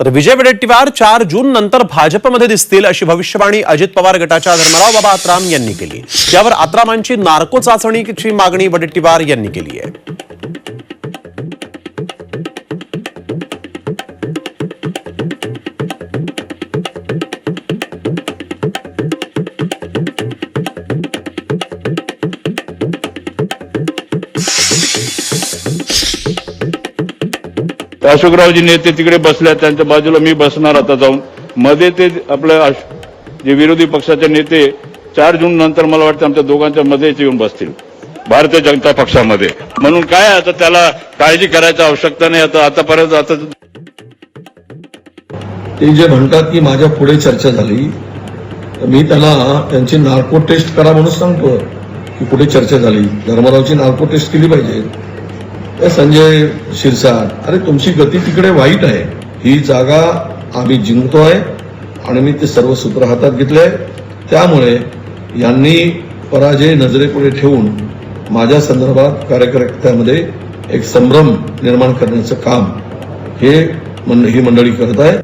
तर विजय वडेट्टीवार चार जून नंतर भाजपमध्ये दिसतील अशी भविष्यवाणी अजित पवार गटाच्या धर्मराव बाबा आत्राम यांनी केली. त्यावर आत्रामांची नार्को चाचणीची मागणी वडेट्टीवार यांनी केली आहे. अशोकरावजी नेते तिकडे बसल्या त्यांच्या बाजूला मी बसणार आता जाऊन. मध्ये ते आपल्या जे विरोधी पक्षाचे नेते चार जून नंतर मला वाटतं आमच्या दोघांच्या मध्येच येऊन बसतील भारतीय जनता पक्षामध्ये. म्हणून काय आता त्याला काळजी करायची आवश्यकता नाही आता आतापर्यंत आता ते जे म्हणतात की माझ्या पुढे चर्चा झाली तर मी त्याला त्यांची नार्को टेस्ट करा म्हणून सांगतो की पुढे चर्चा झाली. धर्मरावची नार्को टेस्ट केली पाहिजे. तर संजय शिरसाट अरे तुमची गती तिकडे वाईट आहे. ही जागा आम्ही जिंकतो आहे आणि मी ते सर्व सूत्र हातात घेतले त्यामुळे यांनी पराजय नजरेपुढे ठेवून माझ्या संदर्भात कार्यकर्त्यामध्ये एक संभ्रम निर्माण करण्याचं काम हे मंड- ही मंडळी करत आहे